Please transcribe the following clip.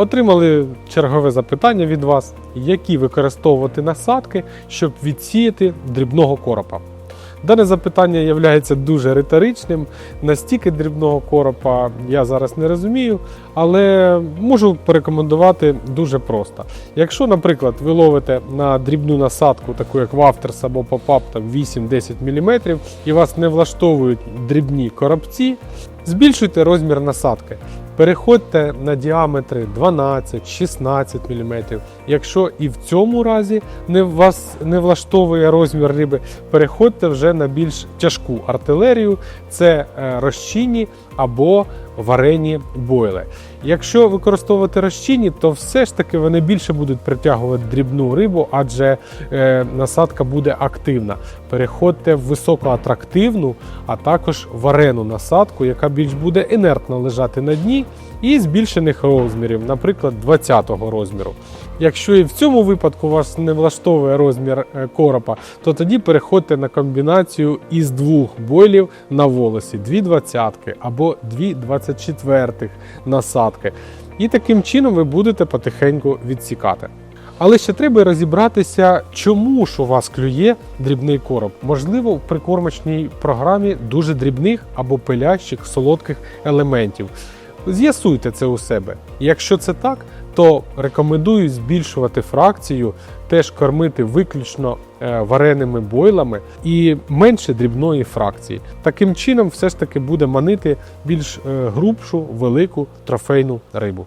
Отримали чергове запитання від вас, які використовувати насадки, щоб відсіяти дрібного коропа. Дане запитання є дуже риторичним. Настільки дрібного коропа я зараз не розумію, але можу порекомендувати дуже просто. Якщо, наприклад, ви ловите на дрібну насадку, таку як Вафтерс або Попап там 8-10 мм, і вас не влаштовують дрібні коробці, збільшуйте розмір насадки. Переходьте на діаметри 12-16 мм. Якщо і в цьому разі не вас не влаштовує розмір риби, переходьте вже на більш тяжку артилерію, це е, розчинні або варені бойли. Якщо використовувати розчинні, то все ж таки вони більше будуть притягувати дрібну рибу, адже е, насадка буде активна. Переходьте в високоатрактивну, а також варену насадку, яка більш буде інертно лежати на дні і збільшених розмірів, наприклад, 20-го розміру. Якщо і в цьому випадку вас не влаштовує розмір е, коропа, то тоді переходьте на комбінацію із двох бойлів на волосі, дві двадцятки або дві 24 насадки. І таким чином ви будете потихеньку відсікати. Але ще треба розібратися, чому ж у вас клює дрібний короб. Можливо, в прикормочній програмі дуже дрібних або пилящих солодких елементів. З'ясуйте це у себе. Якщо це так, то рекомендую збільшувати фракцію, теж кормити виключно е, вареними бойлами і менше дрібної фракції. Таким чином, все ж таки буде манити більш е, грубшу, велику трофейну рибу.